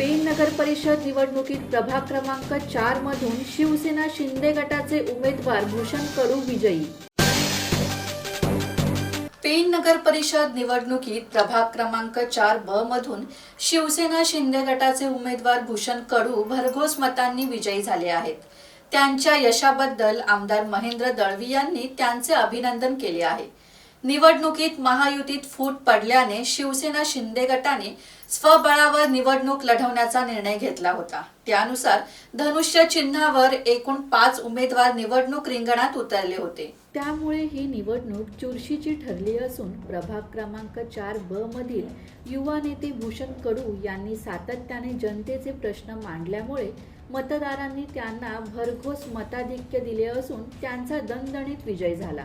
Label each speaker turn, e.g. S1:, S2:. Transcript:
S1: नगर परिषद निवडणुकीत प्रभाग क्रमांक चार मधून शिवसेना शिंदे गटाचे उमेदवार भूषण कडू विजयी. पेन नगर परिषद निवडणुकीत प्रभाग क्रमांक चार ब मधून शिवसेना शिंदे गटाचे उमेदवार भूषण कडू भरघोस मतांनी विजयी झाले आहेत. त्यांच्या यशाबद्दल आमदार महेंद्र दळवी यांनी त्यांचे अभिनंदन केले आहे. निवडणुकीत महायुतीत फूट पडल्याने शिवसेना शिंदे गटाने स्वबळावर निवडणूक लढवण्याचा निर्णय घेतला होता. त्यानुसार धनुष्य चिन्हावर एकूण पाच उमेदवार निवडणूक रिंगणात उतरले होते. त्यामुळे ही निवडणूक चुरशीची ठरली असून प्रभाग क्रमांक चार ब मधील युवा नेते भूषण कडू यांनी सातत्याने जनतेचे प्रश्न मांडल्यामुळे मतदारांनी त्यांना भरघोस मताधिक्य दिले असून त्यांचा दणदणीत विजय झाला.